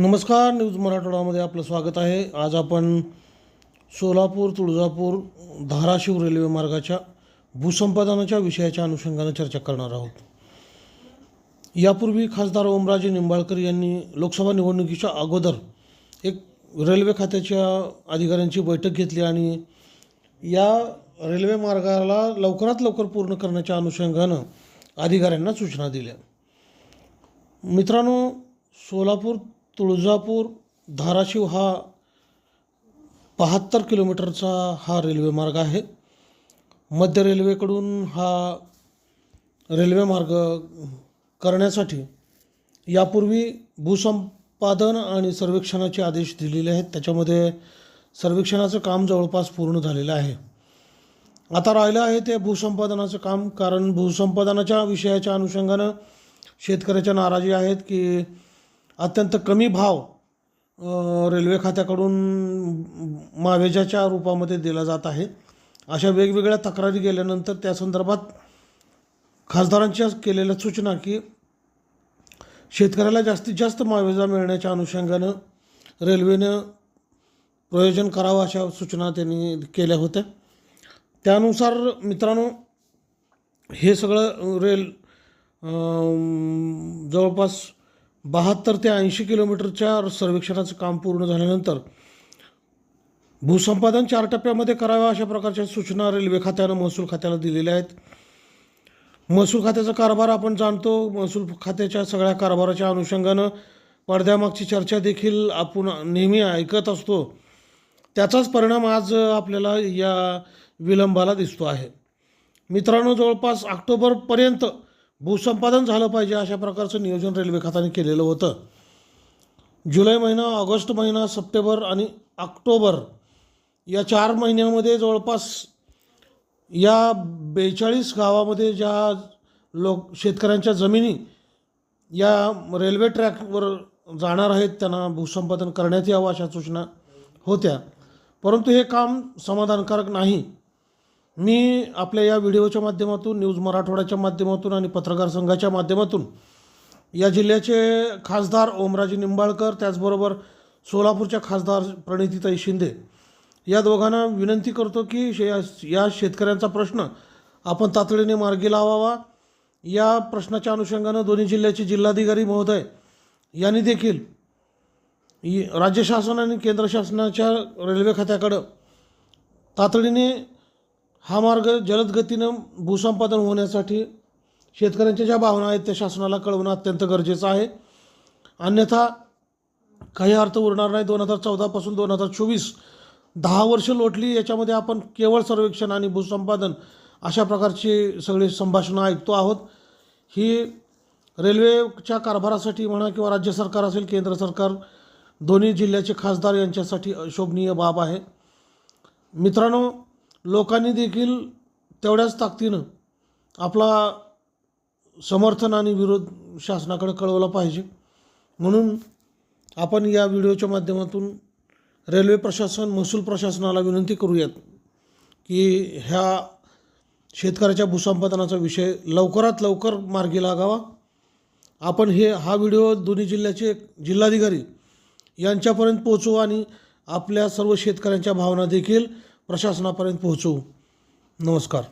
नमस्कार न्यूज मराठवाड्यामध्ये आपलं स्वागत आहे. आज आपण सोलापूर तुळजापूर धाराशिव रेल्वे मार्गाच्या भूसंपादनाच्या विषयाच्या अनुषंगानं चर्चा करणार आहोत. यापूर्वी खासदार ओमराजे निंबाळकर यांनी लोकसभा निवडणुकीच्या अगोदर एक रेल्वे खात्याच्या अधिकाऱ्यांची बैठक घेतली आणि या रेल्वे मार्गाला लवकरात लवकर पूर्ण करण्याच्या अनुषंगानं अधिकाऱ्यांना सूचना दिल्या. मित्रांनो सोलापूर तुळजापूर धाराशिव हा बहात्तर किलोमीटरचा हा रेल्वे मार्ग आहे. मध्य रेल्वेकडून हा रेल्वे मार्ग करण्यासाठी यापूर्वी भूसंपादन आणि सर्वेक्षणाचे आदेश दिलेले आहेत. त्याच्यामध्ये सर्वेक्षणाचं काम जवळपास पूर्ण झालेलं आहे. आता राहिलं आहे ते भूसंपादनाचं काम कारण भूसंपादनाच्या विषयाच्या अनुषंगानं शेतकऱ्याच्या नाराजी आहेत की अत्यंत कमी भाव रेल्वे खात्याकडून मावेजाच्या रूपामध्ये दिला जात आहे. अशा वेगवेगळ्या तक्रारी गेल्यानंतर त्या संदर्भात खासदारांच्या केलेल्या सूचना की शेतकऱ्याला जास्तीत जास्त मावेजा मिळण्याच्या अनुषंगानं रेल्वेनं प्रयोजन करावं अशा सूचना त्यांनी केल्या होत्या. त्यानुसार मित्रांनो हे सगळं रेल जवळपास बहात्तर ते ऐंशी किलोमीटरच्या सर्वेक्षणाचं काम पूर्ण झाल्यानंतर भूसंपादन चार टप्प्यामध्ये कराव्या अशा प्रकारच्या सूचना रेल्वे खात्यानं महसूल खात्याला दिलेल्या आहेत. महसूल खात्याचा कारभार आपण जाणतो. महसूल खात्याच्या सगळ्या कारभाराच्या अनुषंगानं पडद्यामागची चर्चा देखील आपण नेहमी ऐकत असतो. त्याचाच परिणाम आज आपल्याला या विलंबाला दिसतो आहे. मित्रांनो जवळपास ऑक्टोबरपर्यंत भूसंपादन झालं पाहिजे अशा प्रकारचं नियोजन रेल्वे खात्याने केलेलं होतं. जुलै महिना ऑगस्ट महिना सप्टेंबर आणि ऑक्टोबर या चार महिन्यामध्ये जवळपास या बेचाळीस गावामध्ये ज्या लोक शेतकऱ्यांच्या जमिनी या रेल्वे ट्रॅकवर जाणार आहेत त्यांना भूसंपादन करण्यात यावं अशा सूचना होत्या. परंतु हे काम समाधानकारक नाही. मी आपल्या या व्हिडिओच्या माध्यमातून न्यूज मराठवाड्याच्या माध्यमातून आणि पत्रकार संघाच्या माध्यमातून या जिल्ह्याचे खासदार ओमराजे निंबाळकर त्याचबरोबर सोलापूरच्या खासदार प्रणितीताई शिंदे या दोघांना विनंती करतो की शे या शेतकऱ्यांचा प्रश्न आपण तातडीने मार्गी लावावा. या प्रश्नाच्या अनुषंगानं दोन्ही जिल्ह्याचे जिल्हाधिकारी महोदय यांनी देखील राज्य शासन आणि केंद्र शासनाच्या रेल्वे खात्याकडं तातडीने हा मार्ग जलद गतीनं भूसंपादन होण्यासाठी शेतकऱ्यांच्या ज्या भावना आहेत त्या शासनाला कळवणं अत्यंत गरजेचं आहे. अन्यथा काही अर्थ उरणार नाही. दोन हजार चौदापासून दोन हजार चोवीस दहा वर्ष लोटली याच्यामध्ये आपण केवळ सर्वेक्षण आणि भूसंपादन अशा प्रकारची सगळी संभाषणं ऐकतो आहोत. ही रेल्वेच्या कारभारासाठी म्हणा किंवा राज्य सरकार असेल केंद्र सरकार दोन्ही जिल्ह्याचे खासदार यांच्यासाठी अशोभनीय बाब आहे. मित्रांनो लोकांनी देखील तेवढ्याच ताकदीनं आपला समर्थन आणि विरोध शासनाकडे कळवला पाहिजे. म्हणून आपण या व्हिडिओच्या माध्यमातून रेल्वे प्रशासन महसूल प्रशासनाला विनंती करूयात की ह्या शेतकऱ्याच्या भूसंपादनाचा विषय लवकरात लवकर मार्गी लागावा. आपण हे हा व्हिडिओ दोन्ही जिल्ह्याचे जिल्हाधिकारी यांच्यापर्यंत पोहोचू आणि आपल्या सर्व शेतकऱ्यांच्या भावना देखील प्रशासनापर्यंत पोहोचवू नमस्कार.